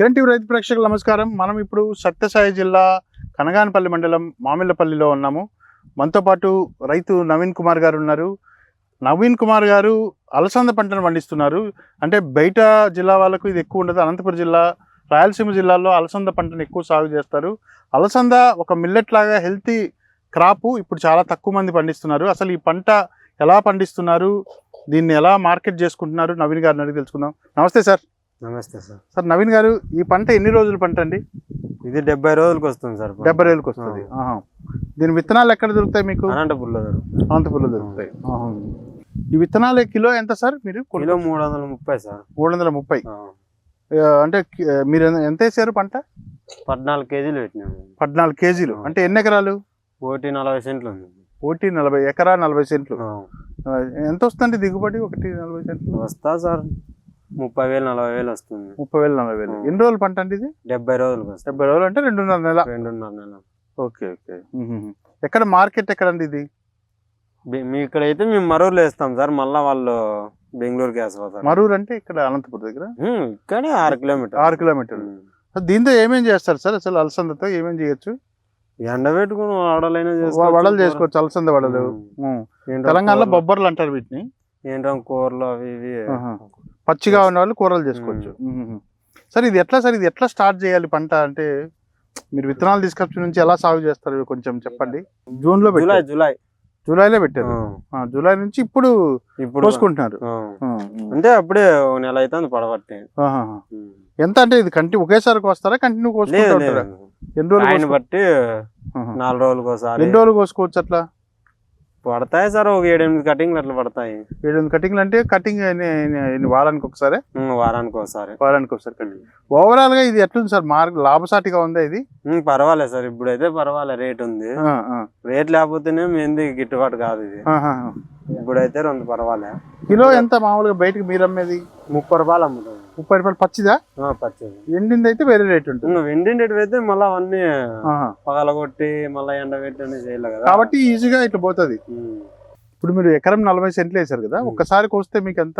Kiran TV రైతు ప్రేక్షకులు నమస్కారం. మనం ఇప్పుడు సత్యసాయి జిల్లా కనగానపల్లి మండలం మామిళ్ళపల్లిలో ఉన్నాము. మనతో పాటు రైతు నవీన్ కుమార్ గారు ఉన్నారు. నవీన్ కుమార్ గారు అలసంద పంటను పండిస్తున్నారు. అంటే బయట జిల్లా వాళ్ళకు ఇది ఎక్కువ ఉండదు. అనంతపురం జిల్లా రాయలసీమ జిల్లాలో అలసంద పంటను ఎక్కువ సాగు చేస్తారు. అలసంద ఒక మిల్లెట్ లాగా హెల్తీ క్రాపు ఇప్పుడు చాలా తక్కువ మంది పండిస్తున్నారు. అసలు ఈ పంట ఎలా పండిస్తున్నారు? దీన్ని ఎలా మార్కెట్ చేసుకుంటున్నారు? నవీన్ గారిని అడిగి తెలుసుకుందాం. నమస్తే సార్. నమస్తే సార్. సార్ నవీన్ గారు ఈ పంట ఎన్ని రోజుల పంట అండి ఇది డెబ్బై రోజులకు వస్తుంది సార్. డెబ్బై రోజులకు వస్తుంది. దీని విత్తనాలు ఎక్కడ దొరుకుతాయి మీకు? అనంతపూర్లో దొరుకుతుంది. అనంతపురంలో దొరుకుతాయి. ఈ విత్తనాలు కిలో ఎంత సార్ మీరు కిలో మూడు వందల ముప్పై సార్. మూడు వందల ముప్పై. అంటే మీరు ఎంత- వేసారు పంట? పద్నాలుగు కేజీలు పెట్టినాము పద్నాలుగు కేజీలు. అంటే ఎన్ని ఎకరాలు? ఒకటి నలభై సెంట్లు ఉంది. ఒకటి నలభై ఎకరా నలభై సెంట్లు. ఎంత వస్తుంది దిగుబడి? ఒకటి నలభై సెంట్లు. వస్తా సార్. ముప్పై వేలు నలభై వేలు వస్తుంది. ముప్పై వేలు నలభై వేలు. ఎన్ని రోజులు పంట అండి ఇది? డెబ్బై వస్తుంది. డెబ్బై రోజులు అంటే రెండున్నర నెల. రెండున్నర నెల. Okay okay. ఎక్కడ మార్కెట్ ఎక్కడండి ఇది? మీ ఇక్కడ అయితే మేము మరూరులో వేస్తాం సార్. మళ్ళా వాళ్ళు బెంగళూరుకి వేసిపోతారు. మరూరు అంటే ఇక్కడ అనంతపురం దగ్గర? ఇక్కడే ఆరు కిలోమీటర్ ఆరు కిలోమీటర్లు. దీంతో ఏమేం చేస్తారు సార్? అసలు అలసందతో ఏమేం చేయొచ్చు? ఎండ పెట్టుకుని వడలైనా వ- వడలు చేసుకోవచ్చు అలసంద వడలు. తెలంగాణలో బొబ్బర్లు అంటారు వీటిని. ఏంటో కూరలు అవి ఇవి. పచ్చిగా ఉన్న వాళ్ళు కూరలు చేసుకోవచ్చు. సార్ ఇది ఎట్లా సార్? ఇది ఎట్లా స్టార్ట్ చేయాలి పంట? అంటే మీరు విత్తనాలు తీసుకొచ్చి నుంచి ఎలా సాగు చేస్తారు? కొంచెం చెప్పండి. జూన్లో జూలై జూలై. జూలైలో పెట్టారు. ఆ, జూలై నుంచి ఇప్పుడు ఇప్పుడు కోసుకుంటున్నారు. ఉమ్. అంటే అప్పుడే నెల అవుతుంది పడబట్టి. ఎంత అంటే ఇది కంటి ఒకేసారి కోస్తారా? కంటిన్యూ కోసుకుంటూ లేదు. ఉంటారా? లేదు ఎన్ని రోజులు బట్టి. నాలుగు రోజులకు ఒకసారి ఎన్ని రోజులు కోసుకోవచ్చు అట్లా? పడతాయి సార్? ఒక ఏడెనిమిది కటింగ్లు అట్లా పడతాయి. ఏడు కటింగ్లు అంటే కటింగ్ వారానికి ఒకసారి? వారానికి ఒకసారి. వారానికి ఒకసారి కటింగ్. ఓవరాల్గా ఇది ఎట్లుంది సార్? మార్క్ లాభసాటిగా ఉందా ఇది? పర్వాలేదు సార్ ఇప్పుడైతే పర్వాలేదు రేట్ ఉంది. రేట్ లేకపోతేనే ఏంది గిట్టుబాటు కాదు ఇది. ఇప్పుడైతే రెండు పర్వాలే. కిలో ఎంత మామూలుగా బయటకు మీరు అమ్మేది? ముప్పై రూపాయలు అమ్ముతుంది ముప్పై రూపాయలు పచ్చిదా పచ్చేది ఎండింది అయితే వేరే రేట్ ఉంటుంది నువ్వు వెండిండేటివి అయితే మళ్ళీ అవన్నీ. పగలగొట్టి మళ్ళీ ఎండ పెట్టి అనేది చేయాలి కదా కాబట్టి ఈజీగా ఇట్లా పోతుంది. ఇప్పుడు మీరు ఎకరం నలభై సెంట్లు వేశారు కదా ఒక్కసారి కోస్తే మీకు ఎంత?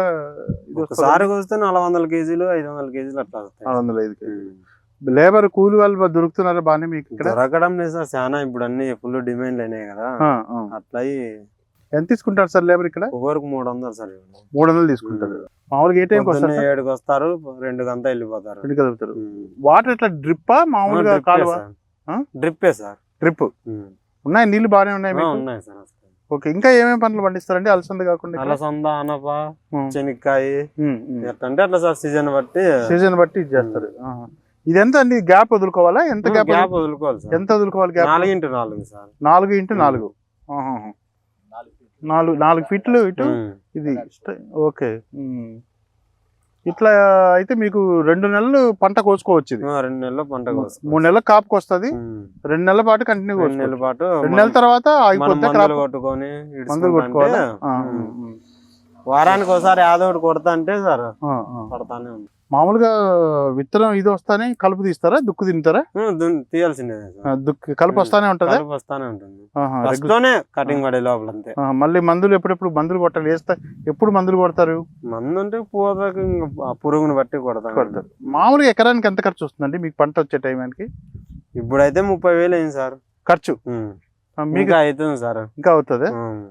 ఒకసారి వస్తే నాలుగు వందల కేజీలు ఐదు వందల కేజీలు అట్లా వస్తాయి నాలుగు వందల ఐదు కేజీ. ఉమ్. లేబర్ కూలి వాళ్ళు దొరుకుతున్నారా బాగానే మీకు ఇక్కడ దొరకడం లేదు సార్ చాలా ఇప్పుడు అన్ని ఫుల్ డిమాండ్ అయినాయి కదా. అట్లా ఎంత తీసుకుంటారు సార్ లేబర్ ఇక్కడ? ఒక్కొక్కరికి మూడు వందలు సార్. మూడు వందలు తీసుకుంటారు. మామూలుగా ఏ టైంకి వస్తారు పొద్దున్నే సార్? ఏడుకి వస్తారు రెండు గంతా వెళ్ళిపోతారు. రెండు కదులుతారు వాటర్ ఎట్లా డ్రిప్పా మామూలుగా కాలువ? డ్రిప్పే సార్. డ్రిప్. ఉన్నాయి నీళ్ళు బాగానే ఉన్నాయి ఉన్నాయి సార్. ఓకే ఇంకా ఏమేమి పంటలు పండిస్తారండి? అలసంద కాకుండా? అలసంద అనప. శనక్కాయ. ఎట్లంటే అట్లా సార్ సీజన్ బట్టి. సీజన్ బట్టి ఇది చేస్తారు. ఆహా. ఇది ఎంత అండి? గ్యాప్ వదులుకోవాలా? ఎంత గ్యాప్ గ్యాప్ వదులుకోవాలి సార్. ఎంత వదులుకోవాలి గ్యాప్? నాలుగు ఇంటూ నాలుగు సార్. నాలుగు ఇంటూ నాలుగు. నాలుగు నాలుగు ఫీట్లు ఇటు. ఇది ఓకే. ఇట్లా అయితే మీకు రెండు నెలలు పంట కోసుకోవచ్చు ఇది రెండు నెలలు పంట. మూడు నెలల కాపుకి వస్తుంది ఉమ్. రెండు నెలల పాటు కంటిన్యూ రెండు నెలల పాటు రెండు నెలల తర్వాత ఆగిపోతే కొట్టుకొని మందులు కొట్టుకోవాలా. వారానికి ఒకసారి యాదో ఒకటి కొడతా అంటే సార్. పడతానే ఉంది మామూలుగా విత్తనం ఇది వస్తానే కలుపు తీస్తారా? దుక్కు తింటారా? సార్ దుక్కు కలుపు వస్తానే ఉంటుందా? వస్తానే ఉంటుంది. కటింగ్ పడే లోపల అంతే మళ్ళీ మందులు ఎప్పుడెప్పుడు మందులు కొట్టాలి? వేస్తా ఎప్పుడు మందులు కొడతారు? మందు అంటే ఆ పురుగుని బట్టి కొడతాం. కొడతారు. మామూలుగా ఎకరానికి ఎంత ఖర్చు వస్తుందండి మీకు పంట వచ్చే టైంకి ఇప్పుడైతే ముప్పై వేలు అయింది సార్. ఖర్చు? మీకు అవుతుంది సార్. ఇంకా అవుతుంది.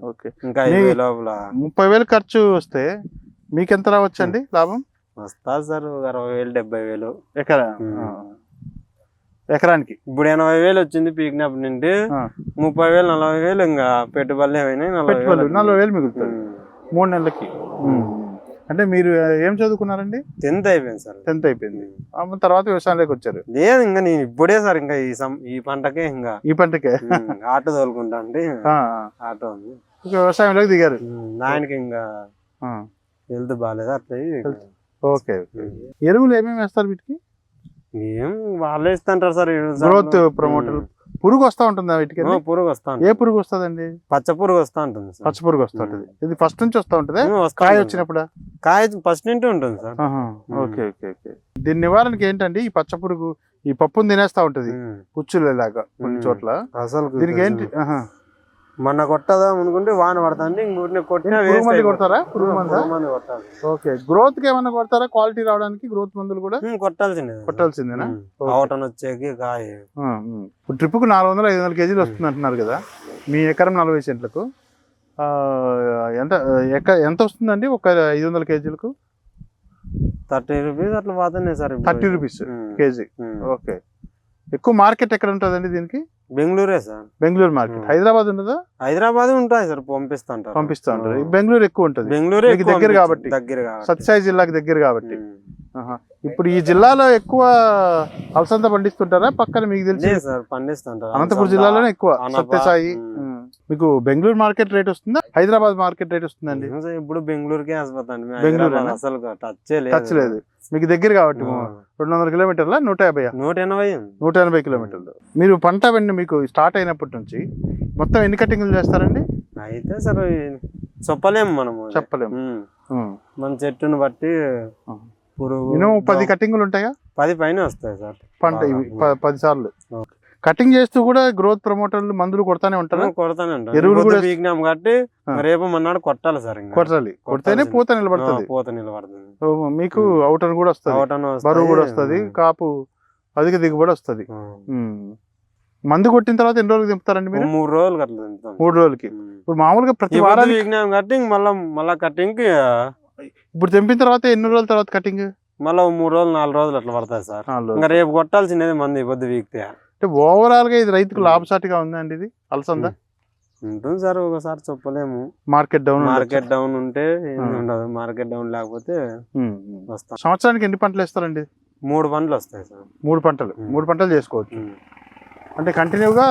ఓకే. ఇంకా లోపల. ముప్పై వేలు ఖర్చు వస్తే మీకు ఎంత రావచ్చండి లాభం? వస్తా సార్ ఒక అరవై వేలు డెబ్బై వేలు ఎకరా. ఎకరానికి? ఇప్పుడు ఎనభై వేలు వచ్చింది పీకినప్పటి నుండి. ముప్పై వేలు నలభై వేలు ఇంకా పెట్టుబడులు ఏమైనాయి? పెట్టుబడులు వేలు నలభై వేలు మిగులుతుంది మూడు నెలలకి. అంటే మీరు ఏం చదువుకున్నారండి? టెన్త్ అయిపోయింది సార్. టెన్త్ అయిపోయింది. తర్వాత వ్యవసాయంలోకి వచ్చారు. లేదు ఇంకా నేను ఇప్పుడే సార్ ఇంకా ఈ సం ఈ పంటకే ఇంకా. ఈ పంటకే. ఆటో తోలుకుంటా అంటే ఆటో ఉంది. వ్యవసాయంలోకి దిగారు. నాయనకి ఇంకా హెల్త్ బాగాలేదు అట్లా ఓకే ఎరువులు ఏమేమి వేస్తారు వీటికి? ఏం వాళ్ళే ఇస్తుంటారు సార్ గ్రోత్. ప్రమోటర్. పురుగు వస్తా ఉంటుందా వీటికి పురుగు వస్తా ఏ పురుగు వస్తుందండి? పచ్చ పురుగు వస్తా ఉంటుంది పచ్చ పురుగు వస్తూ ఉంటుంది. ఇది ఫస్ట్ నుంచి వస్తూ ఉంటుంది? కాయ. వచ్చినప్పుడు? కాయ ఫస్ట్ నుండి ఉంటుంది సార్. Okay okay okay. దీని నివారణకి ఏంటండి? ఈ పచ్చ పురుగు ఈ పప్పును తినేస్తా ఉంటది. పుచ్చులు లాగా కొన్ని. చోట్ల. అసలు దీనికి ఏంటి. మొన్న కొట్టదాం అనుకుంటే వాన పడుతుంది ఇంకొంటే కొట్టినా మందు. కొడతారా? పురుగు మందా? కొట్టాలి ఓకే గ్రోత్కి ఏమైనా కొడతారా? క్వాలిటీ రావడానికి గ్రోత్ మందులు కూడా? కొట్టాల్సిందే. కొట్టాల్సిందేనా. అవటం వచ్చేకి కాయ. ఇప్పుడు ట్రిప్కు నాలుగు వందల ఐదు వందల కేజీలు వస్తుంది అంటున్నారు కదా మీ ఎకరం నలభై సెంట్లకు. ఎంత ఎక్క ఎంత వస్తుందండి ఒక ఐదు వందల కేజీలకు? థర్టీ రూపీస్ అట్లా పోతున్నాయి sir. Thirty rupees KG. Okay. ఎక్కువ మార్కెట్ ఎక్కడ ఉంటుందండి దీనికి? బెంగళూరే సార్. బెంగళూరు మార్కెట్. హైదరాబాద్ ఉండదా హైదరాబాద్ ఉంటాయి సార్ పంపిస్తా ఉంటారు. ఈ బెంగళూరు ఎక్కువ ఉంటుంది. బెంగళూరే దగ్గర కాబట్టి. దగ్గర సత్యసాయి జిల్లాకి దగ్గర కాబట్టి. ఇప్పుడు ఈ జిల్లాలో ఎక్కువ అలసంద పండిస్తుంటారా? పక్కన మీకు తెలిసి సార్ పండిస్తుంటారు. అనంతపురం జిల్లాలోనే ఎక్కువ. సత్యసాయి. మీకు బెంగళూరు మార్కెట్ రేట్ వస్తుందా? హైదరాబాద్ మార్కెట్ రేట్ వస్తుందండి. ఇప్పుడు బెంగళూరుకే బెంగళూరేనా? అసలు టచ్ లేదు. టచ్ లేదు. మీకు దగ్గర కాబట్టి. రెండు వందల కిలోమీటర్ల? నూట యాభై నూట ఎనభై నూట ఎనభై కిలోమీటర్లు. మీరు పంట వెండి మీకు స్టార్ట్ అయినప్పటి నుంచి మొత్తం ఎన్ని కటింగ్లు చేస్తారండి? అయితే సార్ చెప్పలేము మనము. చెప్పలేము. మన చెట్టును బట్టి. పురుగు మినిమం పది కటింగ్లు ఉంటాయా? పది పైన వస్తాయి సార్. పంట పది సార్లు. ఓకే. కటింగ్ చేస్తూ కూడా గ్రోత్ ప్రమోటర్లు మందులు కొడతానే ఉంటారా? కొడతానే ఉంటాం ఎరువులు కూడా- వీక్నాం కాబట్టి. రేపు మన్నాడు కొట్టాలి సార్ కొట్టాలి. కొడితేనే. పూత నిలబడుతుంది. పూత నిలబడుతుంది. మీకు. అవుటర్ కూడా వస్తుంది. బరువు కూడా వస్తుంది. కాపు అధిక దిగుబడి వస్తుంది. మందు కొట్టిన తర్వాత ఎన్ని రోజులకు దింపుతారండి మీరు? మూడు రోజులు అట్లా మూడు రోజులకి. ఇప్పుడు మామూలుగా ప్రతి వారానికి వీక్నాం కట్టింగ్ మళ్ళా మళ్ళా కట్టింగ్కి ఇప్పుడు తెంపిన తర్వాత ఎన్ని రోజుల తర్వాత కటింగ్? మళ్ళా మూడు రోజులు నాలుగు రోజులు అట్లా పడతాయి సార్. ఇంకా రేపు కొట్టాల్సిందే మంది పొద్దు వీక్తే అంటే ఓవరాల్గా ఇది రైతుకు. లాభసాటిగా ఉందండి ఇది అలసంద ఉంటుంది సార్ ఒకసారి చెప్పలేము మార్కెట్ డౌన్ మార్కెట్ డౌన్ ఉంటే. ఉండదు మార్కెట్ డౌన్ లేకపోతే వస్తాం సంవత్సరానికి ఎన్ని పంటలు వేస్తారండి మూడు పండ్లు వస్తాయి సార్ మూడు పంటలు. మూడు పంటలు చేసుకోవచ్చు. అంటే కంటిన్యూగా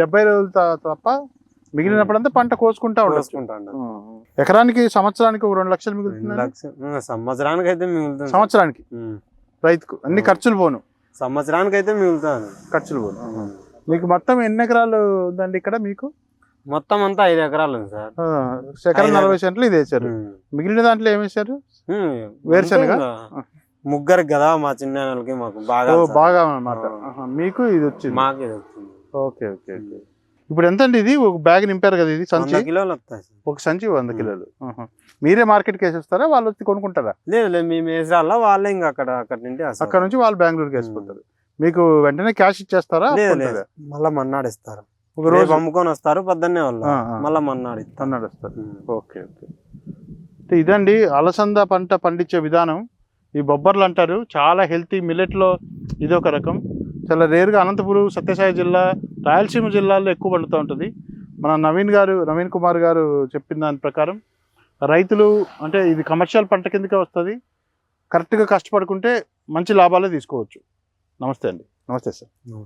డెబ్బై రోజులు తప్ప మిగిలినప్పుడంతా పంట కోసుకుంటా ఉండొచ్చు కోసుకుంటా ఉంటాం. ఉమ్. ఎకరానికి సంవత్సరానికి ఒక రెండు లక్షలు మిగులుతుంది సంవత్సరానికి అయితే మిగులుతుంది సార్. సంవత్సరానికి. రైతుకు అన్ని. ఖర్చులు పోను సంవత్సరానికి అయితే మిగులుతుంది ఖర్చులు ఉమ్. మీకు మొత్తం ఎన్ని ఎకరాలు ఉందండి ఇక్కడ మీకు? మొత్తం అంతా ఐదు ఎకరాలు ఉంది సార్. ఎకరం నలభై సెంట్లు ఇది ఉమ్. మిగిలిన దాంట్లో ఏం వేశారు? ఉమ్. వేరుశనగ? ఇంకా ముగ్గురికి కదా మా చిన్న వాళ్ళకి మాకు బాగా. బాగా అన్నమాట. మీకు ఇది వచ్చింది. మాకు ఇది వచ్చింది. Okay okay okay. ఇప్పుడు ఎంత అండి ఇది? ఒక బ్యాగ్ నింపారు కదా ఇది సంచి? కిలోలు వస్తాయి. ఒక సంచి వంద. కిలోలు. మీరే మార్కెట్కి వేసేస్తారా వాళ్ళు వచ్చి కొనుక్కుంటారా? లేదు లేదు మేము వేసాల వాళ్ళే ఇంకా అక్కడ అక్కడ నుండి. అక్కడ నుంచి వాళ్ళు బెంగళూరుకి వేసుకుంటారు. మీకు వెంటనే క్యాష్ ఇచ్చేస్తారా? మళ్ళా మన్నాడు ఇస్తారు. ఒక రోజు అమ్ముకొని వస్తారు పొద్దున్నే వాళ్ళు. మళ్ళా మన్నాడు అన్నాడు వస్తారు. Okay okay. ఇదండి అలసంద పంట పండించే విధానం. ఈ బొబ్బర్లు అంటారు. చాలా హెల్తీ మిల్లెట్లో ఇది ఒక రకం. చాలా రేరుగా అనంతపురం సత్యసాయి జిల్లా రాయలసీమ జిల్లాల్లో ఎక్కువ పండుతూ ఉంటుంది. మన నవీన్ గారు నవీన్ కుమార్ గారు చెప్పిన దాని ప్రకారం రైతులు అంటే ఇది కమర్షియల్ పంట కిందకే వస్తుంది. కరెక్ట్గా కష్టపడుకుంటే మంచి లాభాలే తీసుకోవచ్చు. నమస్తే అండి. నమస్తే సార్.